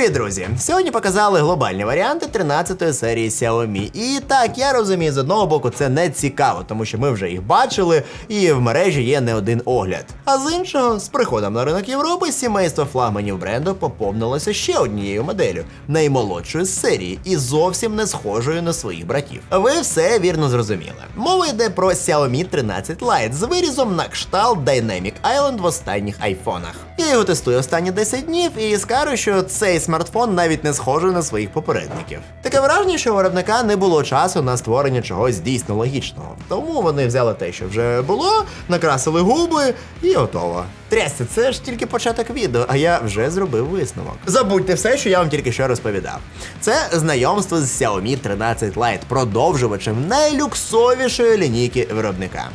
Привіт, друзі! Сьогодні показали глобальні варіанти 13-ї серії Xiaomi. І так, я розумію, з одного боку це не цікаво, тому що ми вже їх бачили, і в мережі є не один огляд. А з іншого, з приходом на ринок Європи, сімейство флагманів бренду поповнилося ще однією моделлю, наймолодшою з серії і зовсім не схожою на своїх братів. Ви все вірно зрозуміли. Мова йде про Xiaomi 13 Lite з вирізом на кшталт Dynamic Island в останніх айфонах. Я його тестую останні 10 днів і скажу, що цей смартфон навіть не схожий на своїх попередників. Таке враження, що у виробника не було часу на створення чогось дійсно логічного. Тому вони взяли те, що вже було, накрасили губи і готово. Трясся, це ж тільки початок відео, а я вже зробив висновок. Забудьте все, що я вам тільки що розповідав. Це знайомство з Xiaomi 13 Lite, продовжувачем найлюксовішої лінійки виробника.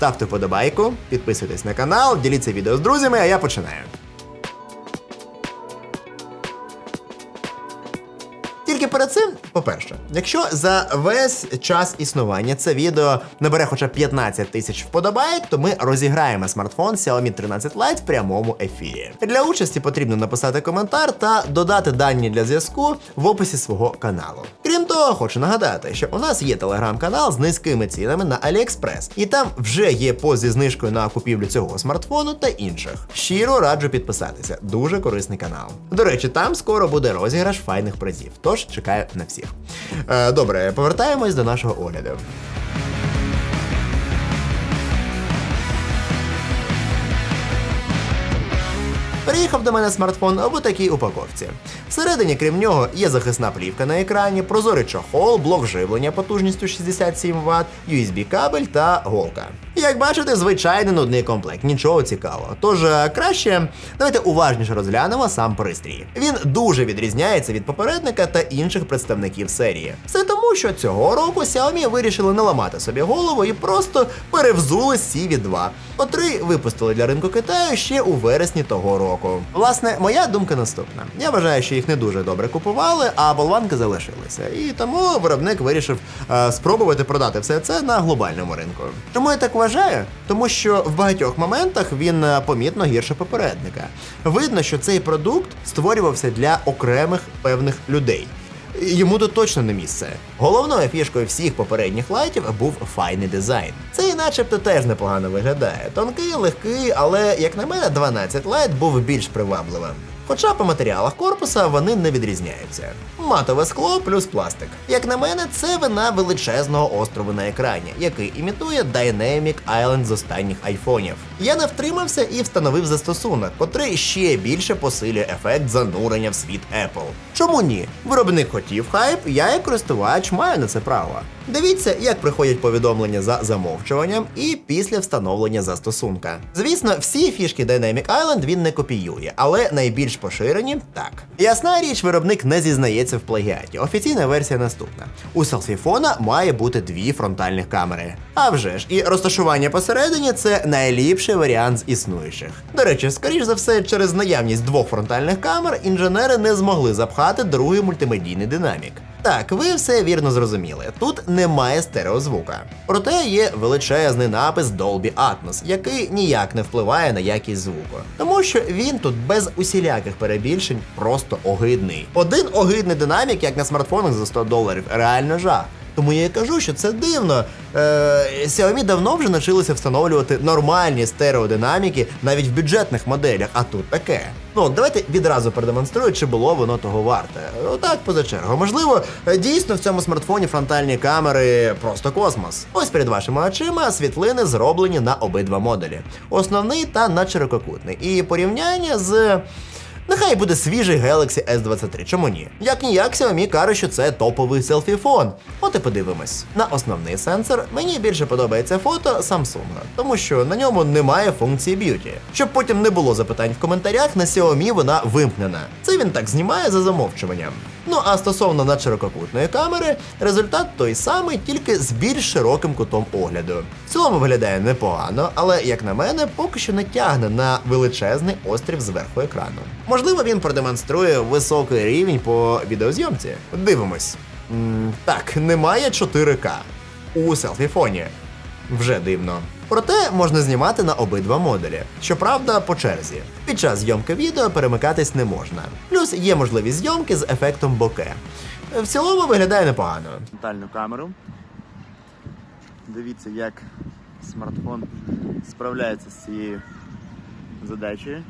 Ставте вподобайку, підписуйтесь на канал, діліться відео з друзями, а я починаю. Якщо за весь час існування це відео набере хоча б 15 тисяч вподобайок, то ми розіграємо смартфон Xiaomi 13 Lite в прямому ефірі. Для участі потрібно написати коментар та додати дані для зв'язку в описі свого каналу. Крім того, хочу нагадати, що у нас є телеграм-канал з низькими цінами на AliExpress, і там вже є пост зі знижкою на купівлю цього смартфону та інших. Щиро раджу підписатися. Дуже корисний канал. До речі, там скоро буде розіграш файних призів. Тож чекаю на всіх. Е, добре, повертаємось до нашого огляду. Приїхав до мене смартфон об такій упаковці. Всередині, крім нього, є захисна плівка на екрані, прозорий чохол, блок живлення потужністю 67 Вт, USB кабель та голка. Як бачите, звичайний нудний комплект, нічого цікавого. Тож е, краще давайте уважніше розглянемо сам пристрій. Він дуже відрізняється від попередника та інших представників серії. Все тому, що цього року Xiaomi вирішили не ламати собі голову і просто перевзули CV2, котрий випустили для ринку Китаю ще у вересні того року. Власне, моя думка наступна: я вважаю, що їх не дуже добре купували, а болванки залишилися. І тому виробник вирішив е, спробувати продати все це на глобальному ринку. Чому я так вважаю? Тому що в багатьох моментах він е, помітно гірше попередника. Видно, що цей продукт створювався для окремих певних людей. Йому тут точно не місце. Головною фішкою всіх попередніх лайтів був файний дизайн. Це, начебто теж непогано виглядає. Тонкий, легкий, але, як на мене, 12 лайт був більш привабливим. Хоча по матеріалах корпуса вони не відрізняються. Матове скло плюс пластик. Як на мене, це вина величезного острову на екрані, який імітує Dynamic Island з останніх айфонів. Я не втримався і встановив застосунок, котрий ще більше посилює ефект занурення в світ Apple. Чому ні? Виробник хотів хайп, я як користувач маю на це право. Дивіться, як приходять повідомлення за замовчуванням і після встановлення застосунка. Звісно, всі фішки Dynamic Island він не копіює, але найбільш поширені так. Ясна річ, виробник не зізнається в плагіаті. Офіційна версія наступна: у селфіфона має бути дві фронтальних камери. А вже ж, і розташування посередині це найліпший варіант з існуючих. До речі, скоріш за все, через наявність двох фронтальних камер інженери не змогли запхати другий мультимедійний динамік. Так, ви все вірно зрозуміли. Тут немає стереозвука. Проте є величезний напис Dolby Atmos, який ніяк не впливає на якість звуку. Тому що він тут без усіляких перебільшень просто огидний. Один огидний динамік, як на смартфонах за 100 доларів, реально жах. Тому я і кажу, що це дивно. Е, Xiaomi давно вже навчилися встановлювати нормальні стереодинаміки навіть в бюджетних моделях, а тут таке. Ну, давайте відразу продемонструю, чи було воно того варте. Отак, поза чергу. Можливо, е, дійсно в цьому смартфоні фронтальні камери просто космос. Ось перед вашими очима світлини зроблені на обидва моделі: основний та надширококутний. І порівняння з. Нехай буде свіжий Galaxy S23, чому ні? Як ніяк Xiaomi каже, що це топовий селфі-фон. От і подивимось. На основний сенсор мені більше подобається фото Samsung, тому що на ньому немає функції б'юті. Щоб потім не було запитань в коментарях, на Xiaomi вона вимкнена. Це він так знімає за замовчуванням. Ну а стосовно надширококутної камери, результат той самий, тільки з більш широким кутом огляду. В цілому виглядає непогано, але, як на мене, поки що не тягне на величезний острів зверху екрану. Можливо, він продемонструє високий рівень по відеозйомці. Дивимось. М, так, немає 4К у селфіфоні. Вже дивно. Проте можна знімати на обидва модулі. Щоправда, по черзі. Під час зйомки відео перемикатись не можна. Плюс є можливість зйомки з ефектом боке. В цілому виглядає непогано. фронтальну камеру. Дивіться, як смартфон справляється з цією задачею.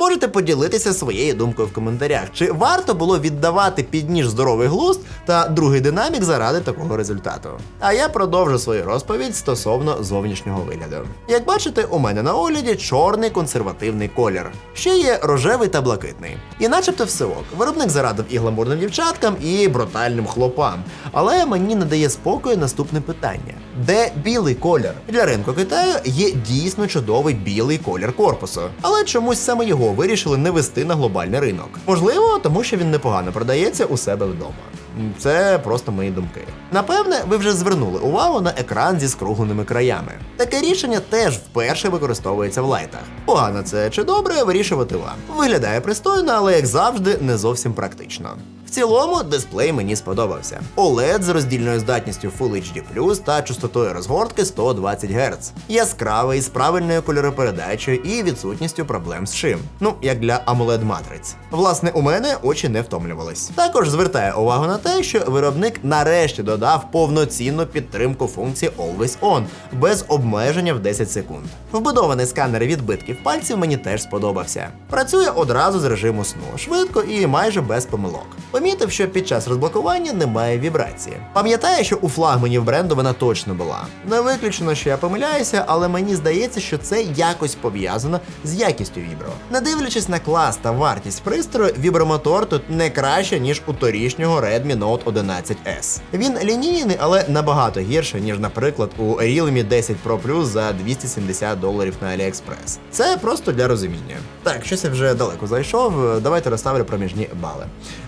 Можете поділитися своєю думкою в коментарях, чи варто було віддавати під ніж здоровий глузд та другий динамік заради такого результату. А я продовжу свою розповідь стосовно зовнішнього вигляду. Як бачите, у мене на огляді чорний консервативний колір. Ще є рожевий та блакитний. І начебто все ок. Виробник зарадив і гламурним дівчаткам, і брутальним хлопам. Але мені не дає спокою наступне питання: де білий колір? Для ринку Китаю є дійсно чудовий білий колір корпусу, але чомусь саме його вирішили не вести на глобальний ринок. Можливо, тому що він непогано продається у себе вдома. Це просто мої думки. Напевне, ви вже звернули увагу на екран зі скругленими краями. Таке рішення теж вперше використовується в лайтах. Погано це чи добре вирішувати вам. Виглядає пристойно, але як завжди, не зовсім практично. В цілому дисплей мені сподобався. OLED з роздільною здатністю Full HD+, та частотою розгортки 120 Гц. Яскравий, з правильною кольоропередачею і відсутністю проблем з шим. Ну, як для AMOLED матриць. Власне, у мене очі не втомлювались. Також звертає увагу на те, що виробник нарешті додав повноцінну підтримку функції Always On без обмеження в 10 секунд. Вбудований сканер відбитків пальців мені теж сподобався. Працює одразу з режиму сну, швидко і майже без помилок. Помітив, що під час розблокування немає вібрації. Пам'ятаю, що у флагманів бренду вона точно була. Не виключено, що я помиляюся, але мені здається, що це якось пов'язано з якістю вібро. Не дивлячись на клас та вартість пристрою, вібромотор тут не краще, ніж у торішнього Redmi Note 11S. Він лінійний, але набагато гірше, ніж, наприклад, у Realme 10 Pro Plus за 270 доларів на AliExpress. Це просто для розуміння. Так, щось я вже далеко зайшов. Давайте розставлю проміжні бали.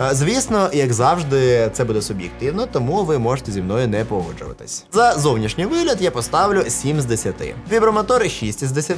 Е, Звісно, як завжди, це буде суб'єктивно, тому ви можете зі мною не погоджуватись. За зовнішній вигляд я поставлю 7 з 10. Вібромотор 6 з 10,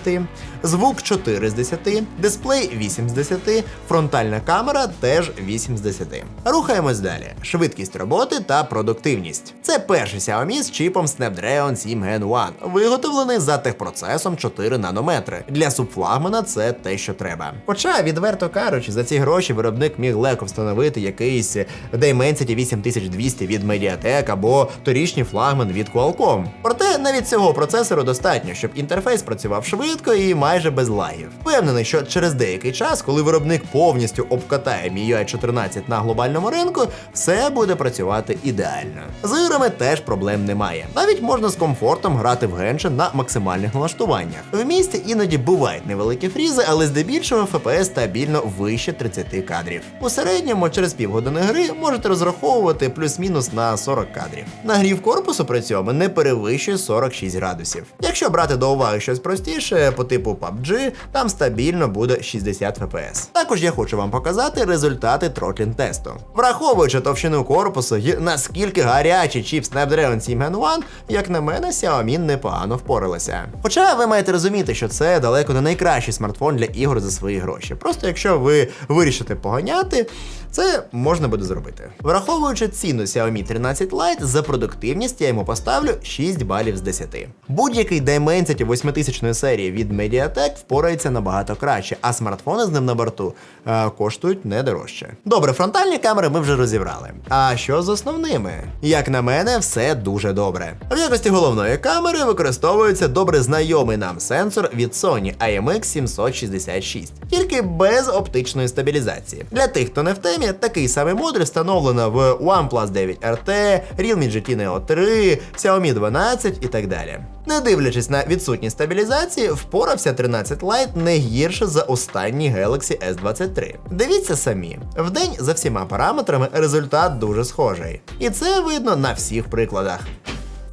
звук 4 з 10, дисплей 8 з 10, фронтальна камера теж 8 з 10. Рухаємось далі. Швидкість роботи та продуктивність. Це перший Xiaomi з чіпом Snapdragon 7 Gen 1, виготовлений за техпроцесом 4 нанометри. Для субфлагмана це те, що треба. Хоча, відверто кажучи, за ці гроші виробник міг легко встановити якийсь Dimensity 8200 від Mediatek або торішній флагман від Qualcomm. Проте навіть цього процесору достатньо, щоб інтерфейс працював швидко і майже без лагів. Впевнений, що через деякий час, коли виробник повністю обкатає MIUI 14 на глобальному ринку, все буде працювати ідеально. З іграми теж проблем немає. Навіть можна з комфортом грати в Genshin на максимальних налаштуваннях. В місті іноді бувають невеликі фрізи, але здебільшого FPS стабільно вище 30 кадрів. У середньому через півгодини гри можете розраховувати плюс-мінус на 40 кадрів. Нагрів корпусу при цьому не перевищує 46 градусів. Якщо брати до уваги щось простіше, по типу PUBG, там стабільно буде 60 FPS. Також я хочу вам показати результати тротлін тесту. Враховуючи товщину корпусу і наскільки гарячий чіп Snapdragon 7 Gen 1, як на мене, Xiaomi непогано впоралися. Хоча ви маєте розуміти, що це далеко не найкращий смартфон для ігор за свої гроші. Просто якщо ви вирішите поганяти, це можна буде зробити. Враховуючи ціну Xiaomi 13 Lite, за продуктивність я йому поставлю 6 балів з 10. Будь-який Dimensity 8000 серії від Mediatek впорається набагато краще, а смартфони з ним на борту е, коштують не дорожче. Добре, фронтальні камери ми вже розібрали. А що з основними? Як на мене, все дуже добре. В якості головної камери використовується добре знайомий нам сенсор від Sony IMX766, тільки без оптичної стабілізації. Для тих, хто не в темі, такий самий модуль встановлено в OnePlus 9 RT, Realme GT Neo 3, Xiaomi 12 і так далі. Не дивлячись на відсутність стабілізації, впорався 13 Lite не гірше за останній Galaxy S23. Дивіться самі, вдень за всіма параметрами результат дуже схожий. І це видно на всіх прикладах.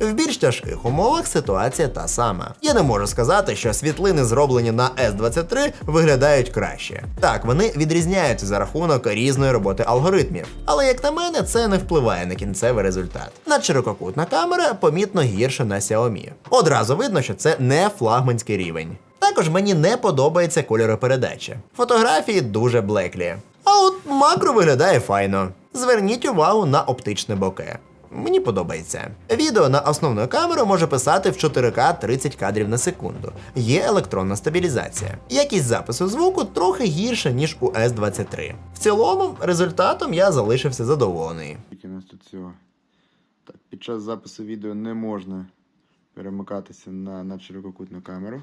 В більш тяжких умовах ситуація та сама. Я не можу сказати, що світлини, зроблені на S23, виглядають краще. Так, вони відрізняються за рахунок різної роботи алгоритмів, але як на мене, це не впливає на кінцевий результат. Надширококутна камера помітно гірша на Xiaomi. Одразу видно, що це не флагманський рівень. Також мені не подобається кольоропередача. Фотографії дуже блеклі. А от макро виглядає файно. Зверніть увагу на оптичне боке. Мені подобається. Відео на основну камеру може писати в 4К 30 кадрів на секунду. Є електронна стабілізація. Якість запису звуку трохи гірша, ніж у S23. В цілому, результатом я залишився задоволений. Скільки у нас тут всього? Так, під час запису відео не можна перемикатися на надширококутну камеру.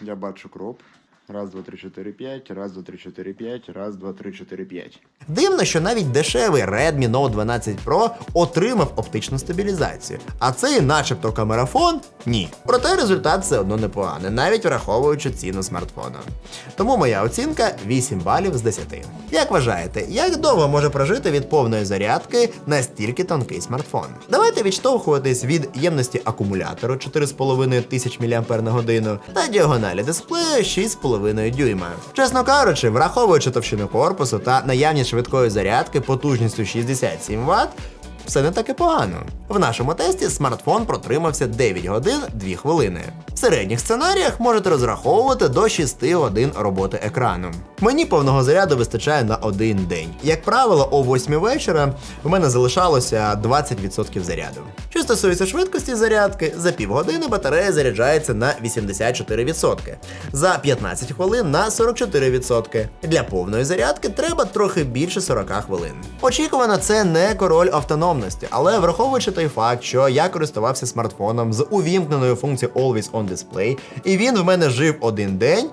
Я бачу кроп. Раз, два, три, чотири, п'ять, раз, два, три, чотири, п'ять, раз, два, три, чотири, п'ять. Дивно, що навіть дешевий Redmi Note 12 Pro отримав оптичну стабілізацію, а цей, начебто, камерафон ні. Проте результат все одно непоганий, навіть враховуючи ціну смартфона. Тому моя оцінка 8 балів з 10. Як вважаєте, як довго може прожити від повної зарядки настільки тонкий смартфон? Давайте відштовхуватись від ємності акумулятору 4,5 тисяч мАч та діагоналі дисплею 6,5 дюйма. Чесно кажучи, враховуючи товщину корпусу та наявність швидкої зарядки потужністю 67 Вт, все не так і погано. В нашому тесті смартфон протримався 9 годин 2 хвилини. В середніх сценаріях можете розраховувати до 6 годин роботи екрану. Мені повного заряду вистачає на один день. Як правило, о 8 вечора в мене залишалося 20% заряду. Що стосується швидкості зарядки, за півгодини батарея заряджається на 84%, за 15 хвилин на 44%. Для повної зарядки треба трохи більше 40 хвилин. Очікувано, це не король автономності, але враховуючи той факт, що я користувався смартфоном з увімкненою функцією Always On Display, і він в мене жив один день.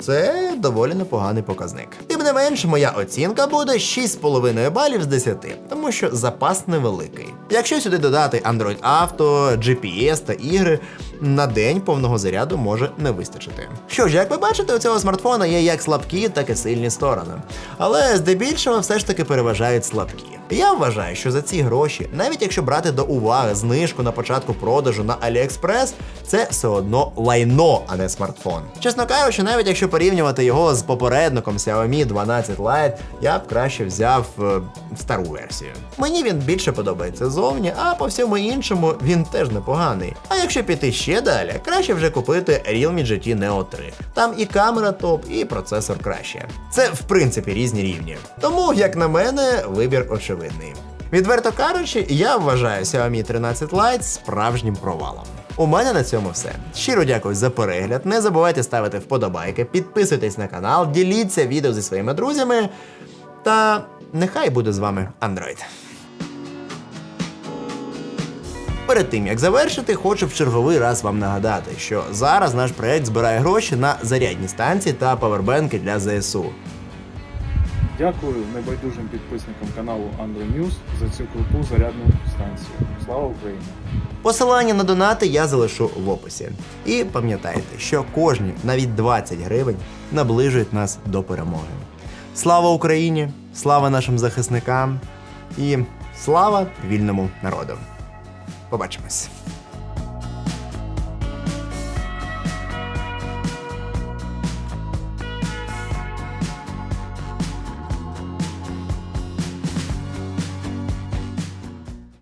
Це доволі непоганий показник. Тим не менш, моя оцінка буде 6,5 балів з 10, тому що запас невеликий. Якщо сюди додати Android Auto, GPS та ігри, на день повного заряду може не вистачити. Що ж, як ви бачите, у цього смартфона є як слабкі, так і сильні сторони. Але здебільшого все ж таки переважають слабкі. Я вважаю, що за ці гроші, навіть якщо брати до уваги знижку на початку продажу на AliExpress, це все одно лайно, а не смартфон. Чесно кажучи, навіть якщо порівнювати його з попередником Xiaomi 12 Lite, я б краще взяв е, стару версію. Мені він більше подобається зовні, а по всьому іншому він теж непоганий. А якщо піти ще далі, краще вже купити Realme GT Neo 3. Там і камера топ, і процесор краще. Це в принципі різні рівні. Тому, як на мене, вибір очевидний. Відверто кажучи, я вважаю Xiaomi 13 Lite справжнім провалом. У мене на цьому все. Щиро дякую за перегляд. Не забувайте ставити вподобайки, підписуйтесь на канал, діліться відео зі своїми друзями. Та нехай буде з вами Android. Перед тим як завершити, хочу в черговий раз вам нагадати, що зараз наш проект збирає гроші на зарядні станції та павербенки для ЗСУ. Дякую небайдужим підписникам каналу News за цю круту зарядну станцію. Слава Україні! Посилання на донати я залишу в описі. І пам'ятайте, що кожні, навіть 20 гривень, наближують нас до перемоги. Слава Україні! Слава нашим захисникам і слава вільному народу! Побачимось!